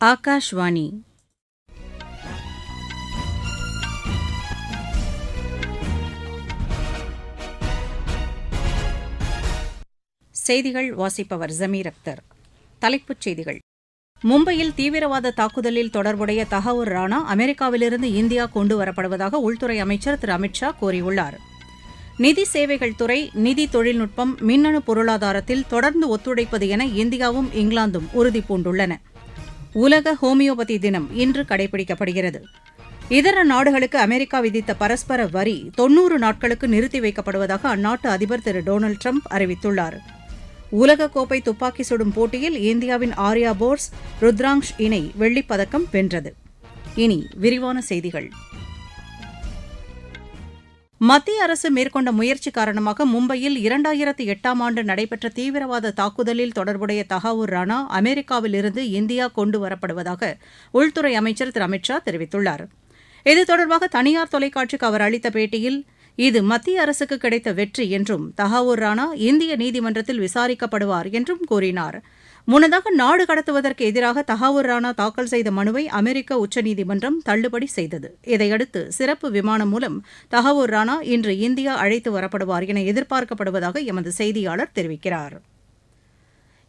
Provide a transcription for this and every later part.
ஆகாஷ்வாணி செய்திகள் வாசிப்பவர் ஜமீர் அக்தர். தலைப்புச் செய்திகள். மும்பையில் தீவிரவாத தாக்குதலில் தொடர்புடைய தகவூர் ராணா அமெரிக்காவிலிருந்து இந்தியா கொண்டு வரப்படுவதாக உள்துறை அமைச்சர் திரு அமித்ஷா கூறியுள்ளார். நிதி சேவைகள் துறை நிதி தொழில்நுட்பம் மின்னணு பொருளாதாரத்தில் தொடர்ந்து ஒத்துழைப்பது என இந்தியாவும் இங்கிலாந்தும் உறுதிபூண்டுள்ளன. உலக ஹோமியோபதி தினம் இன்று கடைபிடிக்கப்படுகிறது. இதர நாடுகளுக்கு அமெரிக்கா விதித்த பரஸ்பர வரி தொன்னூறு நாட்களுக்கு நிறுத்தி வைக்கப்படுவதாக அந்நாட்டு அதிபர் திரு டொனால்டு ட்ரம்ப் அறிவித்துள்ளார். உலகக்கோப்பை துப்பாக்கி சுடும் போட்டியில் இந்தியாவின் ஆர்யா போர்ஸ் ருத்ராங்ஷ் இணை வெள்ளிப்பதக்கம் வென்றது. இனி விரிவான செய்திகள். மத்திய அரசு மேற்கொண்ட முயற்சி காரணமாக மும்பையில் இரண்டாயிரத்து எட்டாம் ஆண்டு நடைபெற்ற தீவிரவாத தாக்குதலில் தொடர்புடைய தகாவூர் ராணா அமெரிக்காவிலிருந்து இந்தியா கொண்டு வரப்படுவதாக உள்துறை அமைச்சர் திரு அமித் ஷா தெரிவித்துள்ளார். இது தொடர்பாக தனியார் தொலைக்காட்சிக்கு அவர் அளித்த பேட்டியில் இது மத்திய அரசுக்கு கிடைத்த வெற்றி என்றும் தகாவூர் ராணா இந்திய நீதிமன்றத்தில் விசாரிக்கப்படுவார் என்றும் கூறினார். முன்னதாக நாடு கடத்துவதற்கு எதிராக தகாவூர் ராணா தாக்கல் செய்த மனுவை அமெரிக்க உச்சநீதிமன்றம் தள்ளுபடி செய்தது. இதையடுத்து சிறப்பு விமானம் மூலம் தகாவூர் ராணா இன்று இந்தியா அழைத்து வரப்படுவார் என எதிர்பார்க்கப்படுவதாக எமது செய்தியாளர் தெரிவிக்கிறார்.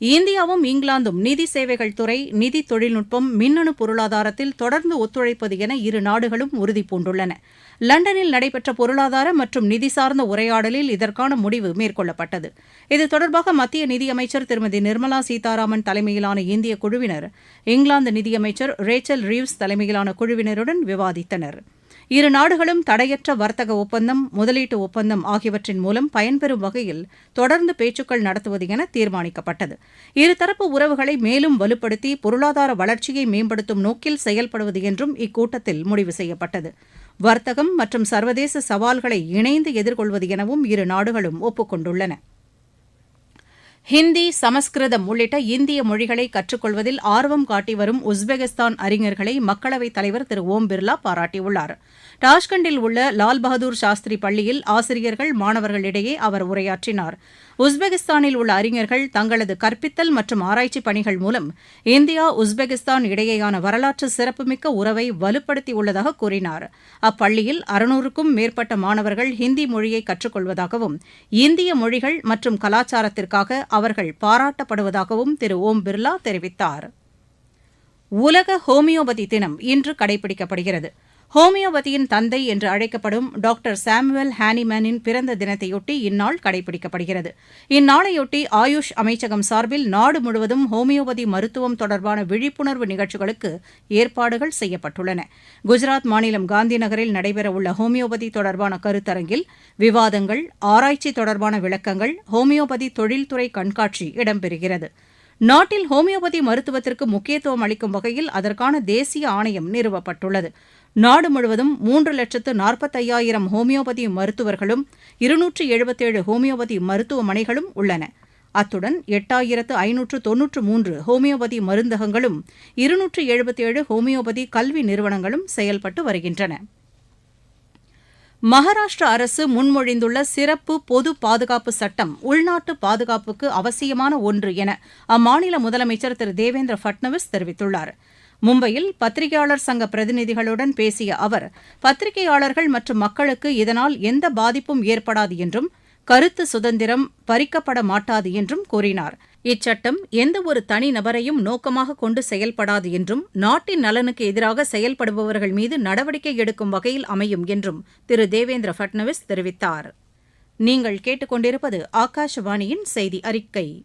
இந்தியாவும் இங்கிலாந்தும் நிதி சேவைகள் துறை நிதி தொழில்நுட்பம் மின்னணு பொருளாதாரத்தில் தொடர்ந்து ஒத்துழைப்பது என இரு நாடுகளும் உறுதிபூண்டுள்ளன லண்டனில் நடைபெற்ற பொருளாதார மற்றும் நிதி சார்ந்த உரையாடலில் இதற்கான முடிவு மேற்கொள்ளப்பட்டது. இது தொடர்பாக மத்திய நிதியமைச்சர் திருமதி நிர்மலா சீதாராமன் தலைமையிலான இந்திய குழுவினர் இங்கிலாந்து நிதியமைச்சர் ரேச்சல் ரீவ்ஸ் தலைமையிலான குழுவினருடன் விவாதித்தனர். இரு நாடுகளும் தடையற்ற வர்த்தக ஒப்பந்தம் முதலீட்டு ஒப்பந்தம் ஆகியவற்றின் மூலம் பயன்பெறும் வகையில் தொடர்ந்து பேச்சுக்கள் நடத்துவது என தீர்மானிக்கப்பட்டது. இருதரப்பு உறவுகளை மேலும் வலுப்படுத்தி பொருளாதார வளர்ச்சியை மேம்படுத்தும் நோக்கில் செயல்படுவது என்றும் இக்கூட்டத்தில் முடிவு செய்யப்பட்டது. வர்த்தகம் மற்றும் சர்வதேச சவால்களை இணைந்து எதிர்கொள்வது எனவும் இரு நாடுகளும் ஒப்புக் ஹிந்தி சமஸ்கிருதம் உள்ளிட்ட இந்திய மொழிகளை கற்றுக்கொள்வதில் ஆர்வம் காட்டி வரும் உஸ்பெகிஸ்தான் அறிஞர்களை மக்களவைத் தலைவர் திரு. ஓம் பிர்லா பாராட்டியுள்ளார். டாஷ்கண்டில் உள்ள லால் பகதூர் சாஸ்திரி பள்ளியில் ஆசிரியர்கள் மாணவர்களிடையே அவர் உரையாற்றினார். உஸ்பெகிஸ்தானில் உள்ள அறிஞர்கள் தங்களது கற்பித்தல் மற்றும் ஆராய்ச்சி பணிகள் மூலம் இந்தியா உஸ்பெகிஸ்தான் இடையேயான வரலாற்று சிறப்புமிக்க உறவை வலுப்படுத்தியுள்ளதாக கூறினார். அப்பள்ளியில் அறுநூறுக்கும் மேற்பட்ட மாணவர்கள் ஹிந்தி மொழியை கற்றுக்கொள்வதாகவும் இந்திய மொழிகள் மற்றும் கலாச்சாரத்திற்காக அவர்கள் பாராட்டப்படுவதாகவும் திரு. ஓம் பிர்லா தெரிவித்தார். உலக ஹோமியோபதி தினம் இன்று கடைபிடிக்கப்படுகிறது. ஹோமியோபதியின் தந்தை என்று அழைக்கப்படும் டாக்டர் சாமுவேல் ஹானிமேனின் பிறந்த தினத்தையொட்டி இந்நாள் கடைபிடிக்கப்படுகிறது. இந்நாளையொட்டி ஆயுஷ் அமைச்சகம் சார்பில் நாடு முழுவதும் ஹோமியோபதி மருத்துவம் தொடர்பான விழிப்புணர்வு நிகழ்ச்சிகளுக்கு ஏற்பாடுகள் செய்யப்பட்டுள்ளன. குஜராத் மாநிலம் காந்தி நகரில் நடைபெறவுள்ள ஹோமியோபதி தொடர்பான கருத்தரங்கில் விவாதங்கள் ஆராய்ச்சி தொடர்பான விளக்கங்கள் ஹோமியோபதி தொழில்துறை கண்காட்சி இடம்பெறுகிறது. நாட்டில் ஹோமியோபதி மருத்துவத்திற்கு முக்கியத்துவம் அளிக்கும் வகையில் அதற்கான தேசிய ஆணையம் நிறுவப்பட்டுள்ளது. நாடு முழுவதும் மூன்று லட்சத்து நாற்பத்தையாயிரம் ஹோமியோபதி மருத்துவர்களும் இருநூற்று எழுபத்தேழு ஹோமியோபதி மருத்துவமனைகளும் உள்ளன. அத்துடன் எட்டாயிரத்து ஐநூற்று தொன்னூற்று மூன்று ஹோமியோபதி மருந்தகங்களும் இருநூற்று எழுபத்தேழு ஹோமியோபதி கல்வி நிறுவனங்களும் செயல்பட்டு வருகின்றன. மகாராஷ்டிரா அரசு முன்மொழிந்துள்ள சிறப்பு பொது பாதுகாப்பு சட்டம் உள்நாட்டு பாதுகாப்புக்கு அவசியமான ஒன்று என அம்மாநில முதலமைச்சர் திரு தேவேந்திர பட்னவிஸ் தெரிவித்துள்ளார். மும்பையில் பத்திரிகையாளர் சங்க பிரதிநிதிகளுடன் பேசிய அவர் பத்திரிகையாளர்கள் மற்றும் மக்களுக்கு இதனால் எந்த பாதிப்பும் ஏற்படாது என்றும் கருத்து சுதந்திரம் பறிக்கப்பட மாட்டாது என்றும் கூறினார். இச்சட்டம் எந்தவொரு தனிநபரையும் நோக்கமாக கொண்டு செயல்படாது என்றும் நாட்டின் நலனுக்கு எதிராக செயல்படுபவர்கள் மீது நடவடிக்கை எடுக்கும் வகையில் அமையும் என்றும் திரு. தேவேந்திர பட்னவிஸ் தெரிவித்தார். நீங்கள் கேட்டுக்கொண்டிருப்பது ஆகாஷவாணியின் செய்தி அறிக்கை.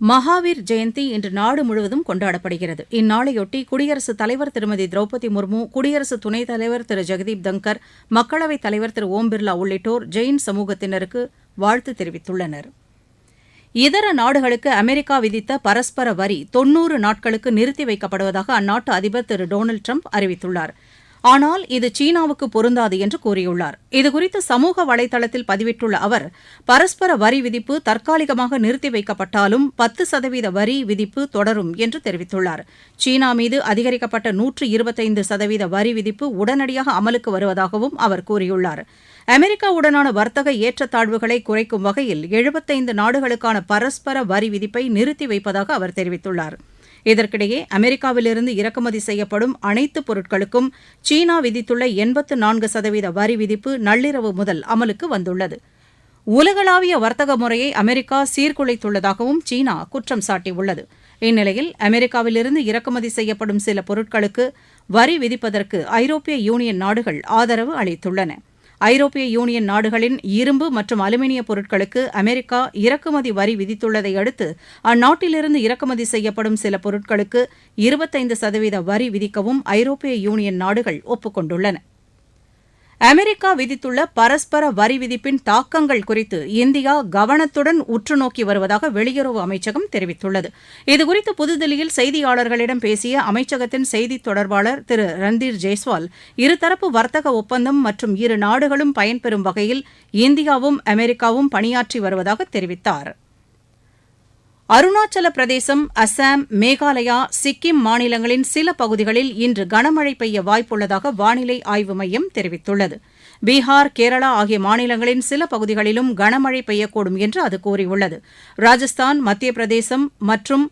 மகாவீர் ஜெயந்தி இன்று நாடு முழுவதும் கொண்டாடப்படுகிறது. இந்நாளையொட்டி குடியரசுத் தலைவர் திருமதி திரௌபதி முர்மு குடியரசு துணைத் தலைவர் திரு ஜெகதீப் தங்கர் மக்களவைத் தலைவர் திரு ஓம் பிர்லா உள்ளிட்டோர் ஜெயின் சமூகத்தினருக்கு வாழ்த்து தெரிவித்துள்ளனர். இதர நாடுகளுக்கு அமெரிக்கா விதித்த பரஸ்பர வரி தொன்னூறு நாட்களுக்கு நிறுத்தி வைக்கப்படுவதாக அந்நாட்டு அதிபர் திரு டொனால்டு ட்ரம்ப் அறிவித்துள்ளார். ஆனால் இது சீனாவுக்கு பொருந்தாது என்று கூறியுள்ளார். இதுகுறித்து சமூக வலைதளத்தில் பதிவிட்டுள்ள அவர் பரஸ்பர வரி விதிப்பு தற்காலிகமாக நிறுத்தி வைக்கப்பட்டாலும் பத்து சதவீத வரி விதிப்பு தொடரும் என்று தெரிவித்துள்ளார். சீனா மீது அதிகரிக்கப்பட்ட நூற்று இருபத்தைந்து சதவீத வரி விதிப்பு உடனடியாக அமலுக்கு வருவதாகவும் அவர் கூறியுள்ளார். அமெரிக்காவுடனான வர்த்தக ஏற்றத்தாழ்வுகளை குறைக்கும் வகையில் எழுபத்தைந்து நாடுகளுக்கான பரஸ்பர வரி விதிப்பை நிறுத்தி வைப்பதாக அவர் தெரிவித்துள்ளார். இதற்கிடையே அமெரிக்காவிலிருந்து இறக்குமதி செய்யப்படும் அனைத்து பொருட்களுக்கும் சீனா விதித்துள்ள எண்பத்து நான்கு சதவீத வரி விதிப்பு நள்ளிரவு முதல் அமலுக்கு வந்துள்ளது. உலகளாவிய வர்த்தக முறையை அமெரிக்கா சீர்குலைத்துள்ளதாகவும் சீனா குற்றம் சாட்டியுள்ளது. இந்நிலையில் அமெரிக்காவிலிருந்து இறக்குமதி செய்யப்படும் சில பொருட்களுக்கு வரி விதிப்பதற்கு ஐரோப்பிய யூனியன் நாடுகள் ஆதரவு அளித்துள்ளன. ஐரோப்பிய யூனியன் நாடுகளின் இரும்பு மற்றும் அலுமினிய பொருட்களுக்கு அமெரிக்கா இறக்குமதி வரி விதித்துள்ளதை அடுத்து அந்நாட்டிலிருந்து இறக்குமதி செய்யப்படும் சில பொருட்களுக்கு இருபத்தைந்து சதவீத வரி விதிக்கவும் ஐரோப்பிய யூனியன் நாடுகள் ஒப்புக் கொண்டுள்ளன அமெரிக்கா விதித்துள்ள பரஸ்பர வரி விதிப்பின் தாக்கங்கள் குறித்து இந்தியா கவனத்துடன் உற்றுநோக்கி வருவதாக வெளியுறவு அமைச்சகம் தெரிவித்துள்ளது. இதுகுறித்து புதுதில்லியில் செய்தியாளர்களிடம் பேசிய அமைச்சகத்தின் செய்தித் தொடர்பாளர் திரு ரந்தீர் ஜெய்ஸ்வால் இருதரப்பு வர்த்தக ஒப்பந்தம் மற்றும் இரு நாடுகளும் பயன்பெறும் வகையில் இந்தியாவும் அமெரிக்காவும் பணியாற்றி வருவதாக தெரிவித்தார். அருணாச்சல பிரதேசம் அசாம் மேகாலயா சிக்கிம் மாநிலங்களின் சில பகுதிகளில் இன்று கனமழை பெய்ய வாய்ப்புள்ளதாக வானிலை ஆய்வு மையம் தெரிவித்துள்ளது. பீகார் கேரளா ஆகிய மாநிலங்களின் சில பகுதிகளிலும் கனமழை பெய்யக்கூடும் என்று அது கூறியுள்ளது. ராஜஸ்தான் மத்திய பிரதேசம் மற்றும்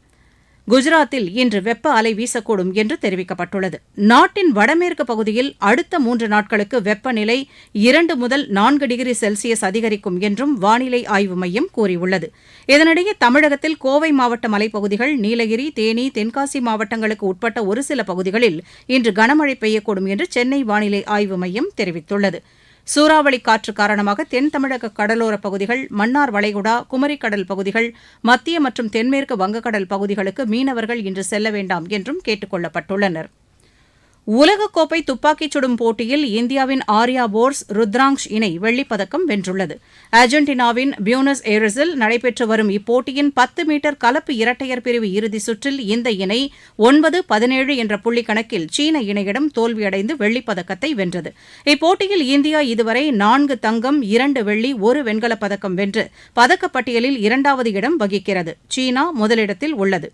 குஜராத்தில் இன்று வெப்ப அலை வீசக்கூடும் என்று தெரிவிக்கப்பட்டுள்ளது. நாட்டின் வடமேற்கு பகுதியில் அடுத்த மூன்று நாட்களுக்கு வெப்பநிலை இரண்டு முதல் நான்கு டிகிரி செல்சியஸ் அதிகரிக்கும் என்றும் வானிலை ஆய்வு மையம் கூறியுள்ளது. இதனிடையே தமிழகத்தில் கோவை மாவட்ட மலைப்பகுதிகள் நீலகிரி தேனி தென்காசி மாவட்டங்களுக்கு உட்பட்ட ஒரு சில பகுதிகளில் இன்று கனமழை பெய்யக்கூடும் என்று சென்னை வானிலை ஆய்வு மையம் தெரிவித்துள்ளது. சூறாவளி காற்று காரணமாக தென் தமிழக கடலோரப் பகுதிகள் மன்னார் வளைகுடா குமரிக்கடல் பகுதிகள் மத்திய மற்றும் தென்மேற்கு வங்கக்கடல் பகுதிகளுக்கு மீனவர்கள் இன்று செல்ல வேண்டாம் என்றும் கேட்டுக் கொள்ளப்பட்டுள்ளனா் உலகக்கோப்பை துப்பாக்கிச் சுடும் போட்டியில் இந்தியாவின் ஆர்யா போர்ஸ் ருத்ராங்ஷ் இணை வெள்ளிப்பதக்கம் வென்றுள்ளது. அர்ஜென்டினாவின் பியூனஸ் ஏரஸில் நடைபெற்று வரும் இப்போட்டியின் பத்து மீட்டர் கலப்பு இரட்டையர் பிரிவு இறுதிச் சுற்றில் இந்த இணை ஒன்பது பதினேழு என்ற புள்ளி கணக்கில் சீன இணையிடம் தோல்வியடைந்து வெள்ளிப்பதக்கத்தை வென்றது. இப்போட்டியில் இந்தியா இதுவரை நான்கு தங்கம் இரண்டு வெள்ளி ஒரு வெண்கலப் பதக்கம் வென்று பதக்கப்பட்டியலில் இரண்டாவது இடம் வகிக்கிறது. சீனா முதலிடத்தில் உள்ளது.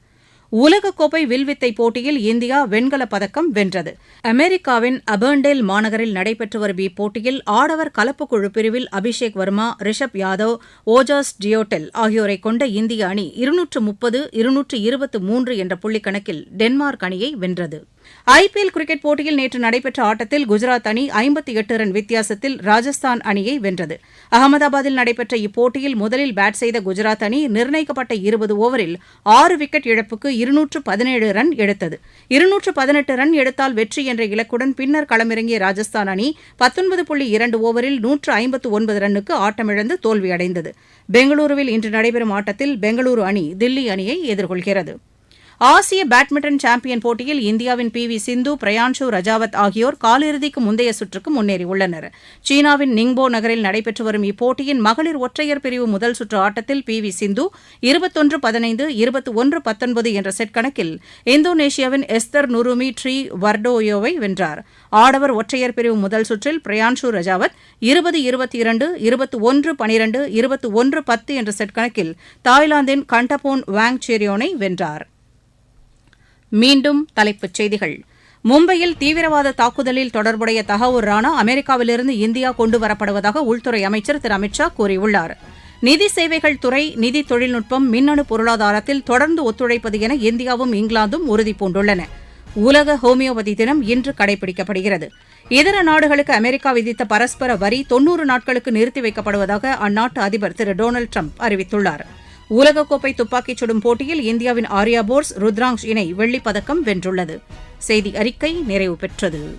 உலகக்கோப்பை வில்வித்தை போட்டியில் இந்தியா வெண்கலப் பதக்கம் வென்றது. அமெரிக்காவின் அபர்ன்டேல் மாநகரில் நடைபெற்று வரும் இப்போட்டியில் ஆடவர் கலப்பு குழு பிரிவில் அபிஷேக் வர்மா ரிஷப் யாதவ் ஓஜாஸ் டியோட்டெல் ஆகியோரை கொண்ட இந்திய அணி இருநூற்று முப்பது இருநூற்று இருபத்து மூன்று என்ற புள்ளிக்கணக்கில் டென்மார்க் அணியை வென்றது. ஐபிஎல் கிரிக்கெட் போட்டியில் நேற்று நடைபெற்ற ஆட்டத்தில் குஜராத் அணி ஐம்பத்தி எட்டு ரன் வித்தியாசத்தில் ராஜஸ்தான் அணியை வென்றது. அகமதாபாத்தில் நடைபெற்ற இப்போட்டியில் முதலில் பேட் செய்த குஜராத் அணி நிர்ணயிக்கப்பட்ட இருபது ஓவரில் ஆறு விக்கெட் இழப்புக்கு இருநூற்று பதினேழு ரன் எடுத்தது. இருநூற்று பதினெட்டு ரன் எடுத்தால் வெற்றி என்ற இலக்குடன் பின்னர் களமிறங்கிய ராஜஸ்தான் அணி பத்தொன்பது புள்ளி இரண்டு ஓவரில் நூற்று ஐம்பத்து ஒன்பது ரன்னுக்கு ஆட்டமிழந்து தோல்வியடைந்தது. பெங்களூருவில் இன்று நடைபெறும் ஆட்டத்தில் பெங்களூரு அணி தில்லி அணியை எதிர்கொள்கிறது. ஆசிய பேட்மிண்டன் சாம்பியன் போட்டியில் இந்தியாவின் பி வி சிந்து பிரயான்ஷு ரஜாவத் ஆகியோர் காலிறுதிக்கு முந்தைய சுற்றுக்கு முன்னேறியுள்ளனர். சீனாவின் நிங்போ நகரில் நடைபெற்று வரும் இப்போட்டியின் மகளிர் ஒற்றையர் பிரிவு முதல் சுற்று ஆட்டத்தில் பி வி சிந்து இருபத்தொன்று பதினைந்து இருபத்தி ஒன்று பத்தொன்பது என்ற செட் கணக்கில் இந்தோனேஷியாவின் எஸ்தர் நுருமி ட்ரீ வர்டோயோவை வென்றார். ஆடவர் ஒற்றையர் பிரிவு முதல் சுற்றில் பிரயான்ஷு ரஜாவத் இருபது இருபத்தி இரண்டு இருபத்தி ஒன்று பனிரெண்டு இருபத்தி ஒன்று பத்து என்ற செட் கணக்கில் தாய்லாந்தின் கண்டபோன் வாங் செரியோனை வென்றார். மீண்டும் தலைப்புச் செய்திகள். மும்பையில் தீவிரவாத தாக்குதலில் தொடர்புடைய தகவல் ராணா அமெரிக்காவிலிருந்து இந்தியா கொண்டுவரப்படுவதாக உள்துறை அமைச்சர் திரு. அமித் ஷா கூறியுள்ளார். நிதி சேவைகள் துறை நிதி தொழில்நுட்பம் மின்னணு பொருளாதாரத்தில் தொடர்ந்து ஒத்துழைப்பது என இந்தியாவும் இங்கிலாந்தும் உறுதிபூண்டுள்ளன உலக ஹோமியோபதி தினம் இன்று கடைபிடிக்கப்படுகிறது. இதர நாடுகளுக்கு அமெரிக்கா விதித்த பரஸ்பர வரி தொன்னூறு நாட்களுக்கு நிறுத்தி வைக்கப்படுவதாக அந்நாட்டு அதிபர் திரு. டொனால்டு ட்ரம்ப் அறிவித்துள்ளார். உலகக்கோப்பை துப்பாக்கிச் சுடும் போட்டியில் இந்தியாவின் ஆர்யா போர்ஸ் ருத்ராங்ஷ் இணை வெள்ளிப் பதக்கம் வென்றுள்ளது. செய்தி அறிக்கை நிறைவு பெற்றது.